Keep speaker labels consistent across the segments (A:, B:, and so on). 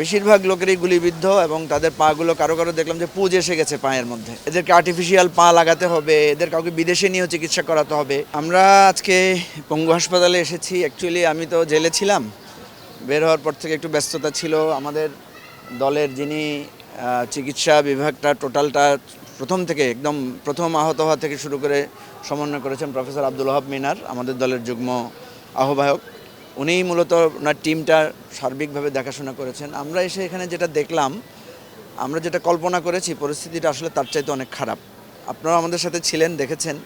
A: বেশিরভাগ লোকেরই গুলিবিদ্ধ এবং তাদের পাগুলো কারও কারও দেখলাম যে পুজ এসে গেছে পায়ের মধ্যে। এদেরকে আর্টিফিশিয়াল পা লাগাতে হবে, এদের কাউকে বিদেশে নিয়েও চিকিৎসা করাতে হবে। আমরা আজকে পঙ্গু হাসপাতালে এসেছি। অ্যাকচুয়ালি আমি তো জেলে ছিলাম। বের হওয়ার পর থেকে একটু ব্যস্ততা ছিল। আমাদের দলের যিনি চিকিৎসা বিভাগটা টোটালটা প্রথম থেকে, একদম প্রথম আহত হওয়া থেকে শুরু করে সমন্বয় করেছেন প্রফেসর আব্দুল ওহাব মিনার, আমাদের দলের যুগ্ম আহ্বায়ক। উনিই মূলত ওনার টিমটা সার্বিকভাবে দেখাশোনা করেছেন। আমরা এসে এখানে যেটা দেখলাম, আমরা যেটা কল্পনা করেছি, পরিস্থিতিটা আসলে তার চাইতে অনেক খারাপ। আপনারা আমাদের সাথে ছিলেন, দেখেছেন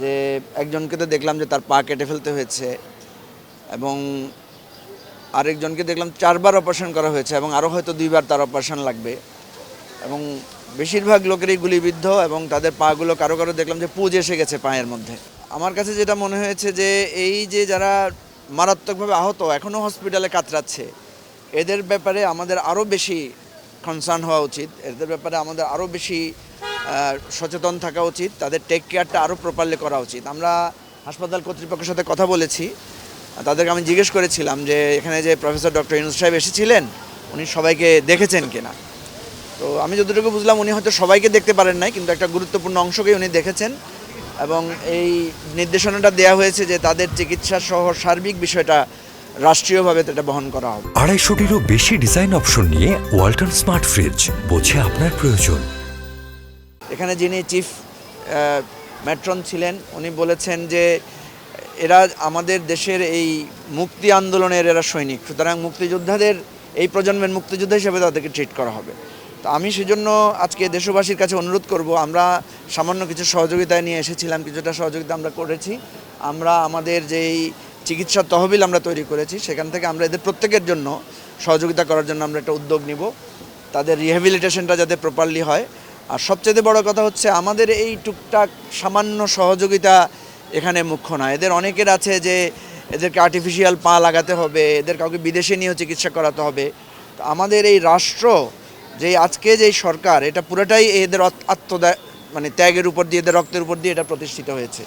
A: যে একজনকে তো দেখলাম যে তার পা কেটে ফেলতে হয়েছে এবং আরেকজনকে দেখলাম চারবার অপারেশন করা হয়েছে এবং আরও হয়তো দুইবার তার অপারেশন লাগবে। এবং বেশিরভাগ লোকেরই গুলিবিদ্ধ এবং তাদের পাগুলো কারও কারও দেখলাম যে পুজ এসে গেছে পায়ের মধ্যে। আমার কাছে যেটা মনে হয়েছে যে এই যে যারা মারাত্মকভাবে আহত এখনও হসপিটালে কাতরাচ্ছে। এদের ব্যাপারে আমাদের আরও বেশি কনসার্ন হওয়া উচিত। এদের ব্যাপারে আমাদের আরও বেশি সচেতন থাকা উচিত। তাদের টেক কেয়ারটা আরও প্রপারলি করা উচিত। আমরা হাসপাতাল কর্তৃপক্ষের সাথে কথা বলেছি। তাদেরকে আমি জিজ্ঞেস করেছিলাম যে, এখানে যে প্রফেসর ডক্টর ইউনুস সাহেব এসেছিলেন, উনি সবাইকে দেখেছেন কিনা? তো আমি যতটুকু বুঝলাম, উনি হয়তো সবাইকে দেখতে পারেন নাই, কিন্তু একটা গুরুত্বপূর্ণ অংশকেই উনি দেখেছেন। এবং এই নির্দেশনাটা দেওয়া হয়েছে যে তাদের চিকিৎসা সহ সার্বিক বিষয়টা রাষ্ট্রীয়ভাবে এটা বহন করা হবে
B: আড়াইশোটিরও বেশি ডিজাইন অপশন নিয়ে ওয়ালটন স্মার্ট ফ্রিজ বোঝে আপনার প্রয়োজন।
A: এখানে যিনি চিফ ম্যাট্রন ছিলেন উনি বলেছেন যে এরা আমাদের দেশের এই মুক্তি আন্দোলনের এরা সৈনিক। সুতরাং মুক্তিযোদ্ধাদের এই প্রজন্মের মুক্তিযোদ্ধা হিসেবে তাদেরকে ট্রিট করা হবে। তো আমি সেজন্য আজকে দেশবাসীর কাছে অনুরোধ করব, আমরা সামান্য কিছু সহযোগিতা নিয়ে এসেছিলাম, কিছুটা সহযোগিতা আমরা করেছি। আমরা আমাদের যেই চিকিৎসা তহবিল আমরা তৈরি করেছি, সেখান থেকে আমরা এদের প্রত্যেকের জন্য সহযোগিতা করার জন্য আমরা একটা উদ্যোগ নিব। তাদের রিহ্যাবিলিটেশনটা যাতে প্রপারলি হয়। আর সবচেয়ে বড় কথা হচ্ছে, আমাদের এই টুকটাক সামান্য সহযোগিতা এখানে মুখ্য না। এদের অনেকের আছে যে এদেরকে আর্টিফিশিয়াল পা লাগাতে হবে, এদের কাউকে বিদেশে নিয়েও চিকিৎসা করাতে হবে। তো আমাদের এই রাষ্ট্র যে আজকে যেই সরকার, এটা পুরোটাই এদের আত- আত্মদা মানে ত্যাগের উপর দিয়ে, এদের রক্তের উপর দিয়ে এটা প্রতিষ্ঠিত হয়েছে।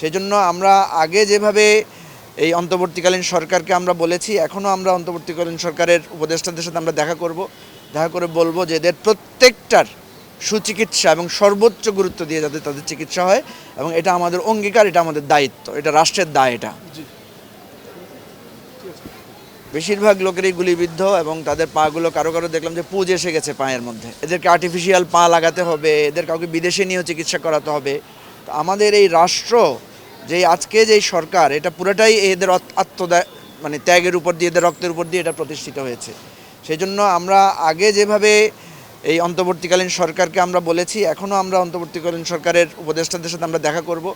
A: সেই জন্য আমরা আগে যেভাবে এই অন্তর্বর্তীকালীন সরকারকে আমরা বলেছি, এখনও আমরা অন্তর্বর্তীকালীন সরকারের উপদেষ্টাদের সাথে আমরা দেখা করব। দেখা করে বলব যে এদের প্রত্যেকটার সুচিকিৎসা এবং সর্বোচ্চ গুরুত্ব দিয়ে যাতে তাদের চিকিৎসা হয় এবং এটা আমাদের অঙ্গীকার, এটা আমাদের দায়িত্ব, এটা রাষ্ট্রের দায় এটা। বেশিরভাগ লোকেরই গুলিবিদ্ধ এবং তাদের পাগুলো কারও কারও দেখলাম যে পুজ এসে গেছে পায়ের মধ্যে। এদেরকে আর্টিফিশিয়াল পা লাগাতে হবে, এদের কাউকে বিদেশে নিয়েও চিকিৎসা করাতে হবে। তো আমাদের এই রাষ্ট্র, যে আজকে যেই সরকার, এটা পুরোটাই এদের আত- আত্মদা মানে ত্যাগের উপর দিয়ে, এদের রক্তের উপর দিয়ে এটা প্রতিষ্ঠিত হয়েছে। সেই জন্য আমরা আগে যেভাবে এই অন্তর্বর্তীকালীন সরকারকে আমরা বলেছি এখনও আমরা অন্তর্বর্তীকালীন সরকারের উপদেষ্টাদের সাথে আমরা দেখা করব।